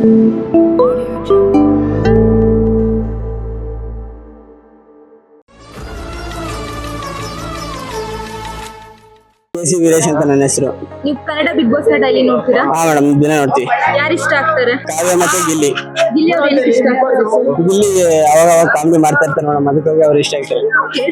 Thank you. K C Veeresh ಅಂತ ನನ್ನ ಹೆಸರು. ನೀವು ಕನ್ನಡ ಬಿಗ್ ಬಾಸ್ನ ಡೈಲಿ ನೋಡ್ತೀರಾ? ಹಾ ಮೇಡಮ್ ದಿನ ನೋಡ್ತೀವಿ. ಯಾರು ಇಷ್ಟ ಆಗ್ತಾರೆ? ಕಾವ್ಯ ಮತ್ತೆ ಗಿಲ್ಲಿ. ಗಿಲ್ಲಿ ಅವ್ರು ಏನಕ್ಕೆ ಇಷ್ಟ ಆಗ್ತಾರೆ? ಗಿಲ್ಲಿ ಅವಾಗ ಅವಾಗ ಕಾಮಿಡಿ ಮಾಡ್ತಾ ಇರ್ತಾರೆ ಮೇಡಮ್ ಅದಕ್ಕಾಗಿ ಅವ್ರು ಇಷ್ಟ ಆಗ್ತಾರೆ.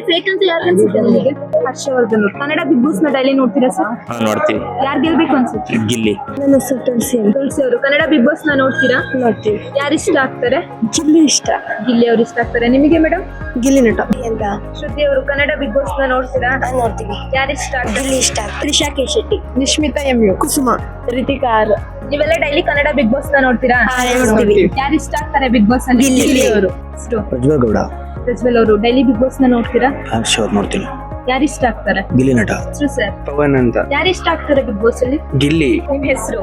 ಫೇಕ್ ಅಂತ ಯಾರು ಅನ್ಸುತ್ತೆ ನಿಮಗೆ? ಹರ್ಷವರ್ಧನ್ ಕನ್ನಡ ಬಿಗ್ ಬಾಸ್ನ ಡೈಲಿ ನೋಡ್ತೀರಾ ಸರ್? ಹಾ ನೋಡ್ತೀವಿ ಯಾರು ಗೆಲ್ಬೇಕು ಅನ್ಸುತ್ತೆ? ಗಿಲ್ಲಿ. ನನ್ನ ಹೆಸರು ತುಳಸಿ ತುಳಸಿ ಅವರು. ಕನ್ನಡ ಬಿಗ್ ಬಾಸ್ನ ನೋಡ್ತೀರಾ? ನೋಡ್ತೀವಿ. ಯಾರು ಇಷ್ಟ ಆಗ್ತಾರೆ? ಗಿಲ್ಲಿ ಇಷ್ಟ. ಗಿಲ್ಲಿ ಅವ್ರು ಇಷ್ಟ ಆಗ್ತಾರೆ. ನಿಮಗೆ ಮೇಡಮ್? ಗಿಲ್ಲಿ ನಟ. ಎಂತ? ಶ್ರುತಿ ಅವರು ಕನ್ನಡ ಬಿಗ್ ಬಾಸ್ನ ನೋಡ್ತೀರಾ ನೋಡ್ತೀವಿ. ಯಾರು ಇಷ್ಟ ಗಿಲ್ಲಿ ಇಷ್ಟ Trisha K Shetty Nishmitha M U. Kusuma. Ritika R. ನೀವೆಲ್ಲ ಡೈಲಿ ಕನ್ನಡ ಬಿಗ್ ಬಾಸ್ನ ನೋಡ್ತೀರಾ ನೋಡ್ತೀವಿ. ಯಾರು ಇಷ್ಟ ಆಗ್ತಾರೆ ಬಿಗ್ ಬಾಸ್ ಅಲ್ಲಿ? ಗಿಲ್ಲಿ. ಅವರು. ಪ್ರಜ್ವಲ್ ಗೌಡ. ಪ್ರಜ್ವಲ್ ಅವರು ಡೈಲಿ ಬಿಗ್ ಬಾಸ್ನ ನೋಡ್ತೀರಾ ಶೋರ್ ನೋಡ್ತೀನಿ. ಯಾರು ಇಷ್ಟ ಆಗ್ತಾರೆ? ಗಿಲ್ಲಿ ನಟ. ಹೆಸರು ಸರ್. ಪವನ್ ಅಂತ. ಯಾರು ಇಷ್ಟ ಆಗ್ತಾರೆ ಬಿಗ್ ಬಾಸ್ ಅಲ್ಲಿ ಗಿಲ್ಲಿ. ನಿಮ್ಮ ಹೆಸರು?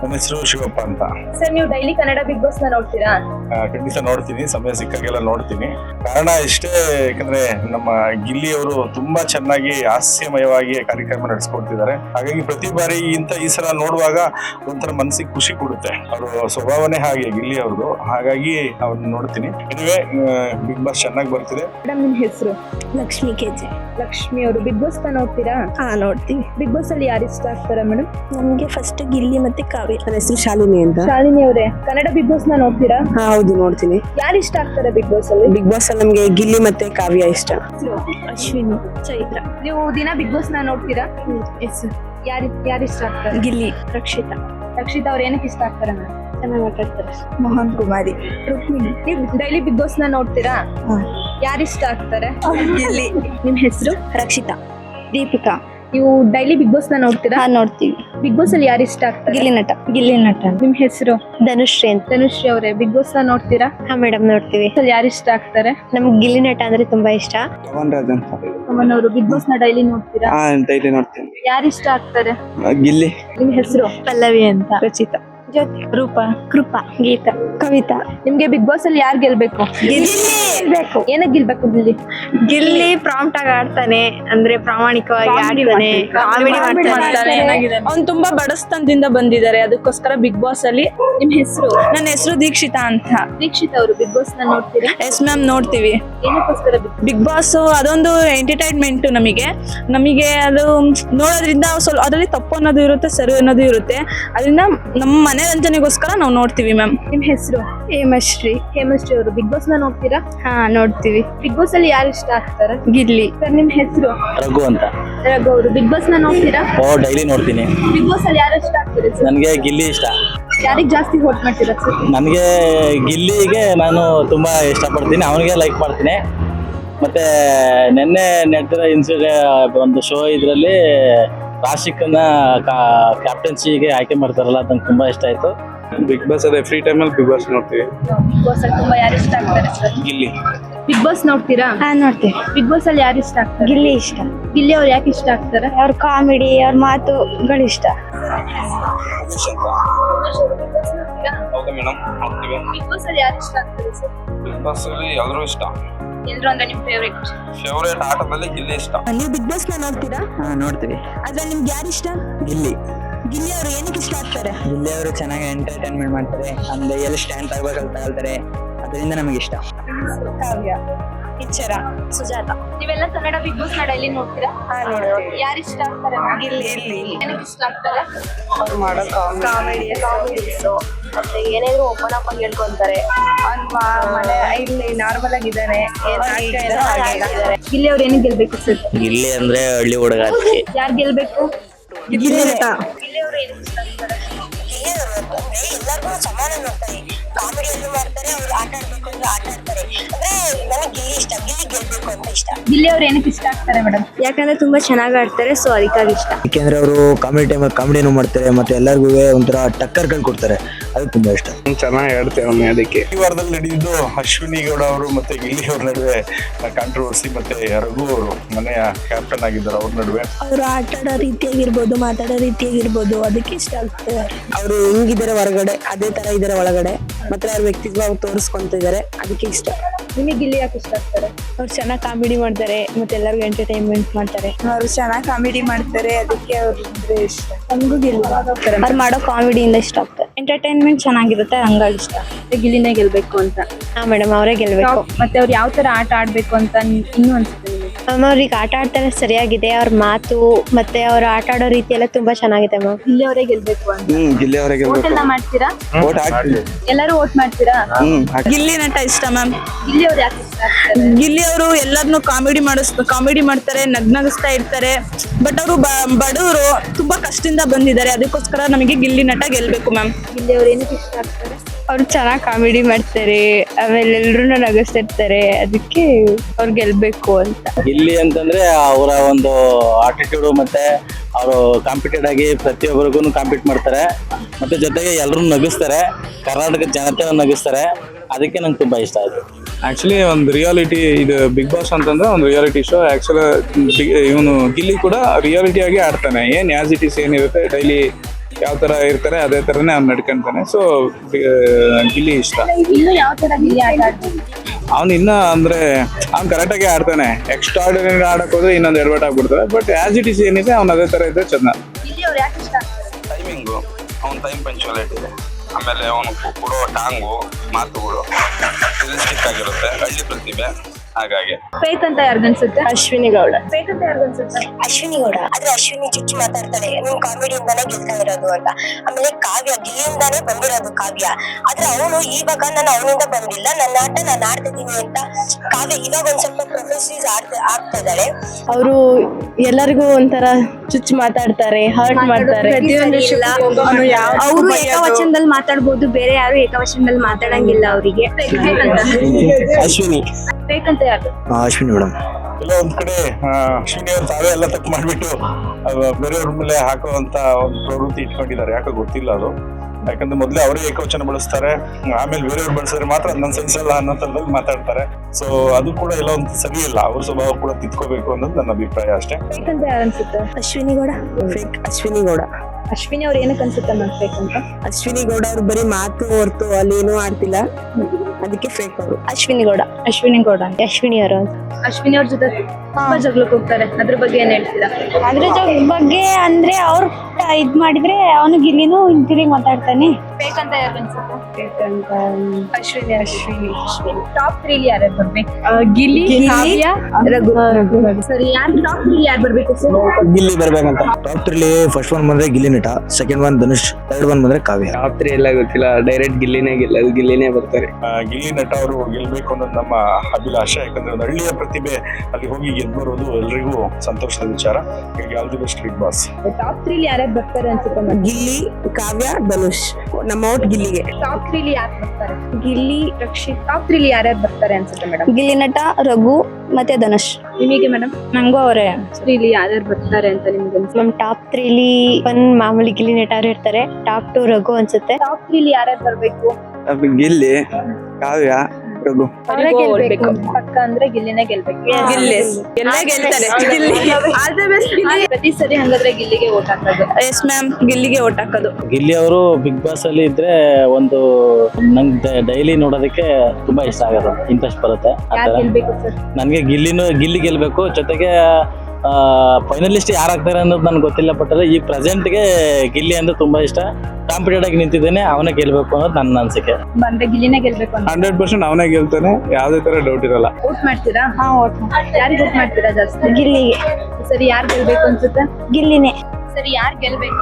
ನಮ್ಮ ಹೆಸರು ಶಿವಪ್ಪ ಅಂತ. ಸರ್ ನೀವು ಡೈಲಿ ಕನ್ನಡ ಬಿಗ್ ಬಾಸ್ನ ನೋಡ್ತೀರಾ? ಖಂಡಿತ ನೋಡ್ತೀನಿ ಸಮಯ ಸಿಕ್ಕಾಗೆಲ್ಲ ನೋಡ್ತೀನಿ. ಕಾರಣ ಇಷ್ಟೇ ಯಾಕಂದ್ರೆ ನಮ್ಮ ಗಿಲ್ಲಿ ಅವರು ತುಂಬಾ ಚೆನ್ನಾಗಿ ಹಾಸ್ಯಮಯವಾಗಿ ಕಾರ್ಯಕ್ರಮ ನಡೆಸ್ಕೊಡ್ತಿದ್ದಾರೆ. ಹಾಗಾಗಿ ಪ್ರತಿ ಬಾರಿ ಇಂತ ಈ ಸಲ ನೋಡುವಾಗ ಒಂಥರ ಮನಸ್ಸಿಗೆ ಖುಷಿ ಕೊಡುತ್ತೆ. ಅವ್ರ ಸ್ವಭಾವನೇ ಹಾಗೆ ಗಿಲ್ಲಿ ಅವ್ರದ್ದು ಹಾಗಾಗಿ ಅವ್ರನ್ನ ನೋಡ್ತೀನಿ. ಇದುವೇ ಬಿಗ್ ಬಾಸ್ ಚೆನ್ನಾಗಿ ಬರ್ತಿದೆ. ಮೇಡಮ್ ನಿಮ್ ಹೆಸರು? ಲಕ್ಷ್ಮಿ ಕೆಜೆ ಲಕ್ಷ್ಮಿ ಅವರು ಬಿಗ್ ಬಾಸ್ನ ನೋಡ್ತೀರಾ? ಹಾ ನೋಡ್ತೀವಿ. ಬಿಗ್ ಬಾಸ್ ಅಲ್ಲಿ ಯಾರು ಇಷ್ಟ ಆಗ್ತಾರೆ ಮೇಡಮ್ ನಮ್ಗೆ ಫಸ್ಟ್ ಗಿಲ್ಲಿ ಮತ್ತೆ ಕಾವ್ಯ. ನನ್ನ ಹೆಸರು ಶಾಲಿನಿ ಅಂತ. ಶಾಲಿನಿ ಅವರೇ ಕನ್ನಡ ಬಿಗ್ ಬಾಸ್ನ ನೋಡ್ತೀರಾ? ಹಾ ಹೌದು ನೋಡ್ತೀನಿ. ಯಾರು ಇಷ್ಟ ಆಗ್ತಾರೆ ಬಿಗ್ ಬಾಸ್ ಅಲ್ಲಿ? ಬಿಗ್ ಬಾಸ್ ಅಲ್ಲಿ ನಮ್ಗೆ ಗಿಲ್ಲಿ ಮತ್ತೆ ಕಾವ್ಯ ಇಷ್ಟ. ಅಶ್ವಿನಿ ಚೈತ್ರ. ನೀವು ದಿನ ಬಿಗ್ ಬಾಸ್ನ ನೋಡ್ತೀರಾ? ಎಸ್ ಯಾರು ಯಾರು ಇಷ್ಟ ಆಗ್ತಾರೆ? ಗಿಲ್ಲಿ. ರಕ್ಷಿತಾ. ರಕ್ಷಿತಾ ಅವ್ರು ಏನಕ್ಕೆ ಇಷ್ಟ ಆಗ್ತಾರೆ ಚೆನ್ನಾಗಿ ಮಾತಾಡ್ತಾರೆ. ಮೋಹನ್ ಕುಮಾರಿ. ರುಕ್ಮಿಣಿ. ನೀವು ಡೈಲಿ ಬಿಗ್ ಬಾಸ್ನ ನೋಡ್ತೀರಾ? ಯಾರು ಇಷ್ಟ ಆಗ್ತಾರೆ? ಗಿಲ್ಲಿ. ನಿಮ್ ಹೆಸರು? ರಕ್ಷಿತಾ. ದೀಪಿಕಾ. ನೀವು ಡೈಲಿ ಬಿಗ್ ಬಾಸ್ನ ನೋಡ್ತೀರಾ? ಹಾ ನೋಡ್ತೀವಿ. ಬಿಗ್ ಬಾಸ್ ಅಲ್ಲಿ ಯಾರು ಇಷ್ಟ ಆಗ್ತಾರೆ? ಗಿಲ್ಲಿ ನಟ. ಗಿಲ್ಲಿ ನಟ. ನಿಮ್ ಹೆಸರು? ಧನುಶ್ರೀ ಅಂತ. ಧನುಶ್ರೀ ಅವರೇ ಬಿಗ್ ಬಾಸ್ನ ನೋಡ್ತೀರಾ? ಹಾ ಮೇಡಮ್ ನೋಡ್ತೀವಿ. ಅಲ್ಲಿ ಯಾರು ಇಷ್ಟ ಆಗ್ತಾರೆ? ನಮ್ಗೆ ಗಿಲ್ಲಿ ನಟ ಅಂದ್ರೆ ತುಂಬಾ ಇಷ್ಟ. ಪವನ್ ರಾಜ್ ಅಂತ. ಪವನ್ ಅವರು ಬಿಗ್ ಬಾಸ್ನ ಡೈಲಿ ನೋಡ್ತೀರಾ? ಹಾ ಡೈಲಿ ನೋಡ್ತೀನಿ. ಯಾರು ಇಷ್ಟ ಆಗ್ತಾರೆ? ಗಿಲ್ಲಿ. ನಿಮ್ ಹೆಸರು? ಪಲ್ಲವಿ ಅಂತ. ರಚಿತಾ. ಜ್ಯೋತಿ. ರೂಪಾ. ಕೃಪಾ. ಗೀತಾ. ಕವಿತಾ. ನಿಮ್ಗೆ ಬಿಗ್ ಬಾಸ್ ಅಲ್ಲಿ ಯಾರು ಗೆಲ್ಬೇಕು? ಗೆಲ್ಬೇಕು ಏನಕ್ಕೆ ಗೆಲ್ಬೇಕು ಗಿಲ್ಲಿ? ಗಿಲ್ಲಿ ಪ್ರಾಂಪ್ಟ್ ಆಗಿ ಆಡ್ತಾನೆ ಅಂದ್ರೆ ಪ್ರಾಮಾಣಿಕವಾಗಿ ಆಡ್ತಾನೆ. ಕಾಮಿಡಿ ಮಾಡ್ತಾನೆ. ಅವ್ನು ತುಂಬಾ ಬಡಸ್ತನದಿಂದ ಬಂದಿದ್ದಾರೆ. ಅದಕ್ಕೋಸ್ಕರ ಬಿಗ್ ಬಾಸ್ ಅಲ್ಲಿ ನಿಮ್ ಹೆಸರು? ನನ್ನ ಹೆಸರು ದೀಕ್ಷಿತಾ ಅಂತ. ದೀಕ್ಷಿತ್ ಅವರು ಬಿಗ್ ಬಾಸ್ನ ನೋಡ್ತೀರಾ? ಎಸ್ ಮ್ಯಾಮ್ ನೋಡ್ತೀವಿ. ಏನಕ್ಕೋಸ್ಕರ ಬಿಗ್ ಬಿಗ್ ಬಾಸ್ ಅದೊಂದು ಎಂಟರ್ಟೈನ್ಮೆಂಟ್ ನಮಗೆ. ನಮಗೆ ಅದು ನೋಡೋದ್ರಿಂದ ಸ್ವಲ್ಪ ಅದರಲ್ಲಿ ತಪ್ಪು ಅನ್ನೋದು ಇರುತ್ತೆ ಸರಿ ಅನ್ನೋದು ಇರುತ್ತೆ. ಅದರಿಂದ ನಮ್ಮ ಮನರಂಜನೆಗೋಸ್ಕರ ನಾವು ನೋಡ್ತೀವಿ ಮ್ಯಾಮ್ ನಿಮ್ ಹೆಸರು? ಹೇಮಶ್ರೀ. ಹೇಮಶ್ರೀ ಅವರು. ಬಿಗ್ ಬಾಸ್ನ ನೋಡ್ತೀರಾ? ಹಾ ನೋಡ್ತೀವಿ. ಬಿಗ್ ಬಾಸ್ ಅಲ್ಲಿ ಯಾರು ಇಷ್ಟ ಆಗ್ತಾರೆ? ಗಿಲ್ಲಿ. ಸರ್ ನಿಮ್ ಹೆಸರು? ರಘು ಅಂತ. ರಘು ಅವರು. ಬಿಗ್ ಬಾಸ್ನ ನೋಡ್ತೀರಾ? ಓ ಡೈಲಿ ನೋಡ್ತೀನಿ. ಬಿಗ್ ಬಾಸ್ ಅಲ್ಲಿ ಯಾರು ಇಷ್ಟ ಆಗ್ತಾರೆ ಸರ್? ನನಗೆ ಗಿಲ್ಲಿ ಇಷ್ಟ. ಯಾರಿಗೆ ಜಾಸ್ತಿ ವೋಟ್ ಮಾಡ್ತೀರಾ ಸರ್? ನನಗೆ ಗಿಲ್ಲಿಗೆ ನಾನು ತುಂಬಾ ಇಷ್ಟಪಡ್ತೀನಿ. ಅವನಿಗೆ ಲೈಕ್ ಮಾಡ್ತೀನಿ. ಮತ್ತೆ ನಿನ್ನೆ ನೆಟ್ಟಿರೋ ಇನ್ಸಿಡೆಂಟ್ ಒಂದು ಶೋ ಇದರಲ್ಲಿ ರಾಶಿಕನ್ನ ಕ್ಯಾಪ್ಟನ್ಸಿಗೆ ಆಯ್ಕೆ ಮಾಡ್ತಾರಲ್ಲ ಅದು ನಂಗೆ ತುಂಬಾ ಇಷ್ಟ ಆಯ್ತು. ಬಿಗ್ ಬಾಸ್ ಅದೇ ಫ್ರೀ ಟೈಮ್ ಅಲ್ಲಿ ಬಿಗ್ ಬಾಸ್ ನೋಡ್ತೀವಿ. ಬಿಗ್ ಬಾಸ್ ಅಲ್ಲಿ ತುಂಬಾ ಯಾರು ಇಷ್ಟ ಆಗ್ತಾರೆ ಸರ್? ಗಿಲ್ಲಿ. ಬಿಗ್ ಬಾಸ್ ನೋಡ್ತೀರಾ? ಹಾ ನೋಡ್ತೀವಿ. ಬಿಗ್ ಬಾಸ್ ಅಲ್ಲಿ ಯಾರು ಇಷ್ಟ ಆಗ್ತಾರೆ? ಗಿಲ್ಲಿ ಇಷ್ಟ. ಗಿಲ್ಲಿ ಅವ್ರು ಯಾಕೆ ಇಷ್ಟ ಆಗ್ತಾರೆ? ಅವ್ರ ಕಾಮಿಡಿ ಅವ್ರ ಮಾತುಗಳು ಇಷ್ಟ. ಹೌದಾ ಮೇಡಮ್ ನೋಡ್ತೀವಿ. ಬಿಗ್ ಬಾಸ್ ಅಲ್ಲಿ ಯಾರು ಇಷ್ಟ ಆಗ್ತಾರೆ ಸರ್? ಬಿಗ್ ಬಾಸ್ ಅಲ್ಲಿ ಎಲ್ಲರೂ ಇಷ್ಟ. ಎಲ್ರು ಅಂದ್ರೆ ನಿಮ್ ಫೇವ್ರೇಟ್ ಫೇವ್ರೇಟ್ ಆಟದಲ್ಲಿ ಗಿಲ್ಲಿ ಇಷ್ಟ. ನೀವು ಬಿಗ್ ಬಾಸ್ನ ನೋಡ್ತೀರಾ? ಹಾ ನೋಡ್ತೀವಿ. ಅದ್ರಲ್ಲಿ ನಿಮ್ಗೆ ಯಾರು ಇಷ್ಟ? ಗಿಲ್ಲಿ. ಗಿಲ್ಲಿ ಅವರು ಏನಕ್ಕೆ ಇಷ್ಟ ಆಗ್ತಾರೆ? ಗಿಲ್ಲಿ ಅವರು ಚೆನ್ನಾಗಿ ಎಂಟರ್ಟೈನ್ಮೆಂಟ್ ಮಾಡ್ತಾರೆ. ಅಂದ್ರೆ ಎಲ್ಲಿ ಸ್ಟ್ಯಾಂಡ್ ತಗೋಬೇಕಂತ ಹೇಳ್ತಾರೆ. ಅದರಿಂದ ನಮಗೆ ಇಷ್ಟ. ಕಾವ್ಯ ಇಚ್ಚರ ಸುಜಾತ. ನೀವೆಲ್ಲ ಕನ್ನಡ ಬಿಗ್ ಬಾಸ್ ಡೈಲಿ ನೋಡ್ತೀರಾ? ಯಾರು ಇಷ್ಟ ಆಗ್ತಾರೆ ಗಿಲ್ಲಿ ಏನಕ್ಕೆ ಇಷ್ಟ ಆಗ್ತಾರೆ? ಅವ್ರು ಮಾಡೋ ಕಾಮಿಡಿ. ಕಾಮಿಡೀಸು. ಮತ್ತೆ ಏನೇನು ಓಪನ್ ಅಪ್ ಆಗಿ ಹೇಳ್ಕೊಂತಾರೆ. ಮನೆ ಇಲ್ಲಿ ನಾರ್ಮಲ್ ಆಗಿದ್ದಾನೆ ಇಲ್ಲ. ಗಿಲ್ಲಿ ಅವ್ರು ಏನಕ್ಕೆ ಗೆಲ್ಬೇಕು ಸರ್? ಗಿಲ್ಲಿ ಅಂದ್ರೆ ಹಳ್ಳಿ ಹುಡುಗ ಯಾರು ಗೆಲ್ಬೇಕು? ಗಿಲ್ಲಿ ಎಲ್ಲರಿಗೂ ಸಮಾನ ನೋಡ್ತಾರೆ ಕಾಮಿಡಿಯನ್ನು ಮಾಡ್ತಾರೆ ಅವ್ರು ಆಟ ಆಡ್ಬೇಕು ಅಂದ್ರೆ ಆಟ ಆಡ್ತಾರೆ ಅಂದ್ರೆ ನನಗೆ ಗಿಲ್ಲಿ ಇಷ್ಟ ಅಂತ ಇಷ್ಟ ಗಿಲ್ಲಿ ಅವ್ರು ಏನಕ್ಕೆ ಇಷ್ಟ ಆಗ್ತಾರೆ ಮೇಡಮ್ ಯಾಕಂದ್ರೆ ತುಂಬಾ ಚೆನ್ನಾಗಿ ಆಡ್ತಾರೆ ಸೊ ಅದಕ್ಕಾಗಿ ಇಷ್ಟ. ಯಾಕೆಂದ್ರೆ ಅವರು ಕಾಮಿಡಿ ಟೈಮ್ ಕಾಮಿಡಿನೂ ಮಾಡ್ತಾರೆ ಮತ್ತೆ ಎಲ್ಲರಿಗೂ ಒಂಥರ ಟಕ್ಕರ್ಗಳು ಕೊಡ್ತಾರೆ. ಅದು ತುಂಬಾ ಇಷ್ಟ. ಚೆನ್ನಾಗಿ ಆಡ್ತೇವೆ ಅದಕ್ಕೆ. ಈ ವಾರದಲ್ಲಿ ನಡೆದಿದ್ದು ಅಶ್ವಿನಿ ಗೌಡ ಅವರು ಮತ್ತೆ ಗಿಲ್ಲಿ ಅವ್ರ ನಡುವೆ ಕಾಂಟ್ರವರ್ಸಿ ಮತ್ತೆ ರಘು ಅವರು ಮನೆಯ ಕ್ಯಾಪ್ಟನ್ ಆಗಿದ್ದಾರೆ ಅವ್ರ ನಡುವೆ. ಅವರು ಆಟ ಆಡೋ ರೀತಿಯಾಗಿರ್ಬೋದು ಮಾತಾಡೋ ರೀತಿಯಾಗಿರ್ಬೋದು ಅದಕ್ಕೆ ಇಷ್ಟ ಆಗ್ತದೆ ಅವರು ಹೆಂಗಿದ್ದಾರೆ ಹೊರಗಡೆ ಅದೇ ತರ ಇದ್ದಾರೆ ಒಳಗಡೆ ಮತ್ತೆ ಅವ್ರ ವ್ಯಕ್ತಿತ್ವ ಅವ್ರು ತೋರಿಸ್ಕೊಂತಿದ್ದಾರೆ ಅದಕ್ಕೆ ಇಷ್ಟ. ನಿಮಗೆ ಇಲ್ಲಿ ಯಾಕೆ ಇಷ್ಟ ಆಗ್ತಾರೆ? ಅವ್ರು ಚೆನ್ನಾಗಿ ಕಾಮಿಡಿ ಮಾಡ್ತಾರೆ ಮತ್ತೆ ಎಲ್ಲರಿಗೂ ಎಂಟರ್ಟೈನ್ಮೆಂಟ್ ಮಾಡ್ತಾರೆ. ಅವರು ಚೆನ್ನಾಗಿ ಕಾಮಿಡಿ ಮಾಡ್ತಾರೆ ಅದಕ್ಕೆ ಅವ್ರು ಇಷ್ಟ. ನಮಗೂ ಗಿಲ್ಲಿ ಅವ್ರು ಮಾಡೋ ಕಾಮಿಡಿಯಿಂದ ಇಷ್ಟ ಆಗ್ತಾರೆ. ಎಂಟರ್ಟೈನ್ಮೆಂಟ್ ಚೆನ್ನಾಗಿರುತ್ತೆ ಹಂಗಾಗಿ ಇಷ್ಟ. ಗಿಲ್ಲಿನೇ ಗೆಲ್ಬೇಕು ಅಂತ. ಹಾ ಮೇಡಮ್ ಅವರೇ ಗೆಲ್ಬೇಕು. ಮತ್ತೆ ಅವ್ರು ಯಾವ ತರ ಆಟ ಆಡ್ಬೇಕು ಅಂತ ಇನ್ನೂ ಅನ್ಸುತ್ತೆ ಮ್ಯಾಮ್ ಅವ್ರಿಗೆ ಆಟ ಆಡ್ತಾರೆ ಸರಿಯಾಗಿದೆ ಅವ್ರ ಮಾತು ಮತ್ತೆ ಅವ್ರ ಆಟ ಆಡೋ ರೀತಿ ಎಲ್ಲ ತುಂಬಾ ಚೆನ್ನಾಗಿದೆ ಮ್ಯಾಮ್. ಗಿಲ್ಲಿ ಅವರೇ ಗೆಲ್ಬೇಕು ಅಂತ. ಹ್ಮ್ ಗಿಲ್ಲಿ ಅವರೇ ವೋಟ್ ಎಲ್ಲ ಮಾಡ್ತೀರಾ? ಓಟ್ ಹಾಕ್ತೀವಿ. ಎಲ್ಲರೂ ವೋಟ್ ಮಾಡ್ತೀರಾ? ಹ್ಮ್ ಹಾಕ್ತೀವಿ. ಗಿಲ್ಲಿ ನಟ ಇಷ್ಟ ಮ್ಯಾಮ್. ಗಿಲ್ಲಿ ಅವ್ರು ಯಾಕೆ ಇಷ್ಟ ಆಗ್ತಾರೆ? ಗಿಲ್ಲಿ ಅವರು ಎಲ್ಲರನ್ನು ಕಾಮಿಡಿ ಮಾಡಿಸ್ ಕಾಮಿಡಿ ಮಾಡ್ತಾರೆ ನಗ್ನಗಿಸ್ತಾ ಇರ್ತಾರೆ. ಬಟ್ ಅವರು ಬಡವರು ತುಂಬಾ ಕಷ್ಟದಿಂದ ಬಂದಿದ್ದಾರೆ. ಅದಕ್ಕೋಸ್ಕರ ನಮಗೆ ಗಿಲ್ಲಿ ನಟ ಗೆಲ್ಬೇಕು ಮ್ಯಾಮ್. ಗಿಲ್ಲಿ ಅವ್ರು ಏನಕ್ಕೆ ಇಷ್ಟ ಆಗ್ತಾರೆ? ಅವ್ರು ಚೆನ್ನಾಗಿ ಕಾಮಿಡಿ ಮಾಡ್ತಾರೆ ಆಮೇಲೆ ಎಲ್ರೂ ನಗಿಸ್ತಿರ್ತಾರೆ ಅದಕ್ಕೆ ಅವ್ರು ಗೆಲ್ಬೇಕು ಅಂತ. ಇಲ್ಲಿ ಅಂತಂದ್ರೆ ಅವರ ಒಂದು ಆಟಿಟ್ಯೂಡ್ ಮತ್ತೆ ಅವರು ಕಾಂಪಿಟೇಟ್ ಆಗಿ ಪ್ರತಿಯೊಬ್ಬರಿಗೂ ಕಾಂಪೀಟ್ ಮಾಡ್ತಾರೆ. ಮತ್ತೆ ಜೊತೆಗೆ ಎಲ್ಲರೂ ನಗಿಸ್ತಾರೆ ಕರ್ನಾಟಕದ ಜನತೆ ನಗಿಸ್ತಾರೆ ಅದಕ್ಕೆ ನಂಗೆ ತುಂಬಾ ಇಷ್ಟ ಆಯ್ತು ಆಕ್ಚುಲಿ ಒಂದು ರಿಯಾಲಿಟಿ ಇದು ಬಿಗ್ ಬಾಸ್ ಅಂತಂದ್ರೆ ಒಂದು ರಿಯಾಲಿಟಿ ಶೋ ಆಕ್ಚುಲಿ ಇವನು ಗಿಲ್ಲಿ ಕೂಡ ರಿಯಾಲಿಟಿ ಆಗಿ ಆಡ್ತಾನೆ. ಏನ್ ಆಸ್ ಇಟ್ ಇಸ್ ಏನಿರುತ್ತೆ ಡೈಲಿ ಯಾವ ತರ ಇರ್ತಾರೆ ಅದೇ ತರನೇ ಅವ್ನು ನಡ್ಕೊಂತಾನೆ. ಸೊ ಗಿಲ್ಲಿ ಇಷ್ಟ. ಇನ್ನು ಯಾವ ತರ ಗಿಲ್ಲಿ ಆಟ ಆಡ್ಬೇಕು ಅವ್ನು ಇನ್ನ ಅಂದ್ರೆ ಅವ್ನು ಕರೆಕ್ಟಾಗಿ ಆಡ್ತಾನೆ. ಎಕ್ಸ್ಟ್ರಾರ್ಡಿನರಿ ಆಡಕ್ ಹೋದ್ರೆ ಇನ್ನೊಂದು ಎಡವಟ್ ಆಗ್ಬಿಡ್ತಾರೆ. ಬಟ್ ಆಸ್ ಇಟ್ ಇಸ್ ಏನಿದೆ ಅವ್ನು ಅದೇ ತರ ಇದ್ರೆ ಚೆನ್ನ ಗಿಲ್ಲಿ ಅವ್ರು ಯಾಕೆ ಇಷ್ಟ ಆಗ್ತಾರೆ? ಟೈಮಿಂಗು ಅವ್ನ ಟೈಮ್ ಪಂಚುಯಾಲಿಟಿ ಇದೆ. ಆಮೇಲೆ ಅವನು ಕೊಡೋ ಟಾಂಗು ಮಾತುಗಳು ಆಗಿರುತ್ತೆ. ಹಳ್ಳಿ ಪ್ರತಿಭೆ. ಹಾಗಾಗಿ. ಫೇತ್ ಅಂತ ಯಾರ್ಗನ್ಸುತ್ತೆ? ಅಶ್ವಿನಿ ಗೌಡ. ಫೇತ್ ಅಂತ ಯಾರ್ಗನ್ಸುತ್ತೆ? ಅಶ್ವಿನಿ ಗೌಡ. ಆದ್ರೆ ಅಶ್ವಿನಿ ಚುಚ್ಚಿ ಮಾತಾಡ್ತಾಳೆ. ನಿಮ್ ಕಾಮಿಡಿಯಿಂದಾನೇ ಗೆಲ್ತಾ ಇರೋದು ಅಂತ. ಆಮೇಲೆ ಕಾವ್ಯ ಗಿಲ್ಲಿಯಿಂದಾನೇ ಬಂದಿರೋದು ಕಾವ್ಯ. ಆದ್ರೆ ಅವನು ಇವಾಗ ನಾನು ಅವನಿಂದ ಬಂದಿಲ್ಲ. ನನ್ನ ಆಟ ನಾನು ಆಡ್ತಿದ್ದೀನಿ ಅಂತ ಕಾವ್ಯ ಇವಾಗ ಒಂದ್ ಸ್ವಲ್ಪ ಪ್ರೊಫೆಸೀಸ್ ಆಡ್ತಾ ಆಗ್ತಾ ಇದ್ದಾಳೆ. ಅವರು ಎಲ್ಲರಿಗೂ ಒಂಥರ ಚುಚ್ಚಿ ಮಾತಾಡ್ತಾರೆ ಹರ್ಟ್ ಮಾಡ್ತಾರೆ. ಅವರು ಏಕವಚನದಲ್ಲಿ ಮಾತಾಡ್ಬೋದು. ಬೇರೆ ಯಾರು ಏಕವಚನದಲ್ಲಿ ಮಾತಾಡಂಗಿಲ್ಲ ಅವರಿಗೆ. ಅಶ್ವಿನಿ. ಬೇಕಂತ ಯಾರು ಆ, ಅಶ್ವಿನಿ ಮೇಡಮ್. ಕೆಲವೊಂದ್ ಒಂದ್ ಕಡೆ ಆ, ಅಶ್ವಿನಿ ಅವ್ರು ತಾವೇ ಎಲ್ಲ ತಪ್ಪು ಮಾಡ್ಬಿಟ್ಟು ಬೇರೆಯವ್ರ ಮೇಲೆ ಹಾಕುವಂತ ಒಂದು ಪ್ರವೃತ್ತಿ ಇಟ್ಕೊಂಡಿದ್ದಾರೆ. ಯಾಕೋ ಗೊತ್ತಿಲ್ಲ ಅದು. ಯಾಕಂದ್ರೆ ಮೊದಲೇ ಅವರೇ ಏಕವಚನ ಬಳಸ್ತಾರೆ. ಆಮೇಲೆ ಬೇರೆಯವ್ರು ಬಳಸಿದ್ರೆ ಮಾತ್ರ ನನ್ನ ಸಹಿಸಲ್ಲ ಅನ್ನೋ ತರದಲ್ಲಿ ಮಾತಾಡ್ತಾರೆ. ಸೊ ಅದು ಕೂಡ ಎಲ್ಲ ಒಂದು ಸರಿ ಇಲ್ಲ. ಅವ್ರ ಸ್ವಭಾವ ಕೂಡ ತಿದ್ಕೋಬೇಕು ಅನ್ನೋದು ನನ್ನ ಅಭಿಪ್ರಾಯ ಅಷ್ಟೇ. ಅಶ್ವಿನಿ ಗೌಡ. ಅಶ್ವಿನಿ ಗೌಡ. ಅಶ್ವಿನಿ ಅವ್ರು ಏನಕ್ಕೆ ಅನ್ಸುತ್ತೆ ಮಾಡ್ಬೇಕಂತ ಅಂತ? ಅಶ್ವಿನಿ ಗೌಡ ಅವ್ರು ಬರೀ ಮಾತು ಹೊರ್ತು ಅಲ್ಲಿ ಏನು ಆಡ್ತಿಲ್ಲ. ಅದಕ್ಕೆ ಫೇಕ್ ಅವರು. ಅಶ್ವಿನಿ ಗೌಡ. ಅಶ್ವಿನಿ ಗೌಡ ಅಂತ. ಅಶ್ವಿನಿ ಅವರು. ಅಶ್ವಿನಿ ಅವ್ರ ಜೊತೆ ತುಂಬಾ ಜಗಳಕ್ಕೆ ಹೋಗ್ತಾರೆ. ಅದ್ರ ಬಗ್ಗೆ ಏನ್ ಹೇಳ್ತೀರಾ? ಅದ್ರ ಬಗ್ಗೆ ಅಂದ್ರೆ ಅವ್ರ ಇದ್ ಮಾಡಿದ್ರೆ ಅವನು ಗಿಲ್ಲಿನೂ ಹಿಂತಿರುಗಿ ಮಾತಾಡ್ತಾನೆ. ಫೇಕ್ ಅಂತ ಯಾರು ಅನ್ಸುತ್ತೆ ಅಶ್ವಿನಿ ಅಶ್ವಿನಿ. ಅಶ್ವಿನಿ. ಟಾಪ್ ತ್ರೀಲಿ ಯಾರ್ಯಾರು ಬರ್ಬೇಕು? ಗಿಲ್ಲಿ ಕಾವ್ಯ, ರಘು. ಸರಿ ಯಾರು ಟಾಪ್ ತ್ರೀ ಯಾರು ಬರ್ಬೇಕು ಸರ್? ಗಿಲ್ಲಿ ಬರ್ಬೇಕಂತ. ಟಾಪ್ ತ್ರೀಲಿ ಫಸ್ಟ್ ಒನ್ ಬಂದ್ರೆ ಗಿಲ್ಲಿ ನಟ second one Dhanush third one ಬಂದ್ರೆ ಕಾವ್ಯ. ರಾತ್ರಿ ಎಲ್ಲ ಗೊತ್ತಿಲ್ಲ ಡೈರೆಕ್ಟ್ ಗಿಲ್ಲಿನೇ ಗಿಲ್ಲ ಗಿಲ್ಲಿನೇ ಬರ್ತಾರೆ. ಗಿಲ್ಲಿ ನಟ ಅವರು ಗೆಲ್ಬೇಕು ಅನ್ನೋದು ನಮ್ಮ ಅಭಿಲಾಷೆ ಯಾಕಂದ್ರೆ ಒಂದು ಹಳ್ಳಿಯ ಪ್ರತಿಭೆ ಅಲ್ಲಿ ಹೋಗಿ ಗೆದ್ದು ಬರೋದು ಎಲ್ರಿಗೂ ಸಂತೋಷದ ವಿಚಾರ. All the best big boss top ತ್ರೀಲಿ ಯಾರ್ಯಾರು ಬರ್ತಾರೆ ಅನ್ಸುತ್ತೆ ಗಿಲ್ಲಿ ಕಾವ್ಯ ಧನುಷ್. ನಮ್ಮ ಔಟ್ ಗಿಲ್ಲಿಗೆ. ಟಾಪ್ ತ್ರೀಲಿ ಯಾರು ಬರ್ತಾರೆ? ಗಿಲ್ಲಿ ರಕ್ಷಿತ್ ಟಾಪ್ ತ್ರೀಲಿ ಯಾರ್ಯಾರು ಬರ್ತಾರೆ ಅನ್ಸುತ್ತೆ ಮೇಡಮ್ ಗಿಲ್ಲಿ ನಟ ರಘು ಮತ್ತೆ ಧನುಷ್. ನಿಮಗೆ ಮೇಡಮ್ ನಂಗೂ ಅವರೇ. ತ್ರೀಲಿ ಯಾರ್ಯಾರು ಬರ್ತಾರೆ ಅಂತ ನಿಮ್ಗೆ ಅನ್ಸುತ್ತೆ? ನಮ್ ಟಾಪ್ ತ್ರೀಲಿ ಒನ್ ಮಾಮೂಲಿ ಗಿಲ್ಲಿ ನಟರು ಅವ್ರು ಇರ್ತಾರೆ. ಟಾಪ್ ಟು ರಘು ಅನ್ಸುತ್ತೆ. ಟಾಪ್ ತ್ರೀಲಿ ಯಾರ್ಯಾರು ಬರ್ಬೇಕು? ಗಿಲ್ಲಿ ಕಾವ್ಯ ಅವರೇ ಗೆಲ್ಬೇಕು. ಪಕ್ಕ ಅಂದ್ರೆ ಗಿಲ್ಲಿನೇ ಗೆಲ್ಬೇಕು. ಎಲ್ಲ ಗೆಲ್ತಾರೆ. ಪ್ರತಿ ಸರಿ ಹಂಗಾದ್ರೆ ಗಿಲ್ಲಿಗೆ ಓಟ್ ಹಾಕೋದು. ಎಸ್ ಮ್ಯಾಮ್ ಗಿಲ್ಲಿಗೆ ಓಟ್ ಹಾಕೋದು. ಗಿಲ್ಲಿ ಅವರು ಬಿಗ್ ಬಾಸ್ ಅಲ್ಲಿ ಇದ್ರೆ ಒಂದು ನಂಗೆ ಡೈಲಿ ನೋಡೋದಕ್ಕೆ ತುಂಬಾ ಇಷ್ಟ ಆಗೋದು. ಇಂಟ್ರೆಸ್ಟ್ ಬರುತ್ತೆ ಯಾರು ಥರ. ಗೆಲ್ಬೇಕು ಸರ್ ನನಗೆ ಗಿಲ್ಲಿನೂ ಗಿಲ್ಲಿ ಗೆಲ್ಬೇಕು. ಜೊತೆಗೆ ಫೈನಲಿಸ್ಟ್ ಯಾರಾಗ್ತಾರೆ ಅನ್ನೋದು ನನಗೆ ಗೊತ್ತಿಲ್ಲ ಬಟ್ ಈ ಪ್ರೆಸೆಂಟ್ಗೆ ಗಿಲ್ಲಿ ಅಂದ್ರೆ ತುಂಬಾ ಇಷ್ಟ. ಕಾಂಪಿಟೇಟ್ ಆಗಿ ನಿಂತಿದ್ದೇನೆ ಅವನೇ ಗೆಲ್ಬೇಕು ಅನ್ನೋದು ನನ್ನ ಅನ್ಸಿಕೆ. ಬಂದ್ರೆ ಗಿಲ್ಲಿನೇ ಗೆಲ್ಬೇಕು ಅಂತ. ಹಂಡ್ರೆಡ್ ಪರ್ಸೆಂಟ್ ಅವನೇ ಗೆಲ್ತಾನೆ ಯಾವುದೇ ತರ ಡೌಟ್ ಇರಲ್ಲ. ವೋಟ್ ಮಾಡ್ತೀರಾ? ಹಾ ವೋಟ್ ಯಾರಿಗೆ ವೋಟ್ ಮಾಡ್ತೀರಾ ಜಾಸ್ತಿ? ಗಿಲ್ಲಿಗೆ. ಸರಿ ಯಾರು ಗೆಲ್ಬೇಕು ಅನ್ಸುತ್ತೆ? ಗಿಲ್ಲಿನೇ. ಸರಿ ಯಾರು ಗೆಲ್ಬೇಕು?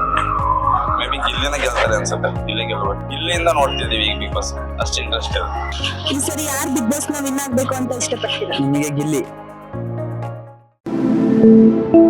ಮೇ ಬಿ ಗಿಲ್ಲಿನೇ ಗೆಲ್ತಾರೆ ಅನ್ಸುತ್ತೆ. ಗಿಲ್ಲಿ ಗೆಲ್ಬೇಕು. ಗಿಲ್ಲಿಯಿಂದ ನೋಡ್ತಿದೀವಿ ಈಗ ಬಿಗ್ ಬಾಸ್. ಅಷ್ಟು ಇಂಟ್ರೆಸ್ಟ್ ಇದೆ ಈ ಸರಿ ಯಾರು ಬಿಗ್ ಬಾಸ್ನ ವಿನ್ ಆಗ್ಬೇಕು ಅಂತ ಇಷ್ಟಪಡ್ತೀರಾ? ನಿಮಗೆ ಗಿಲ್ಲಿ. Thank you.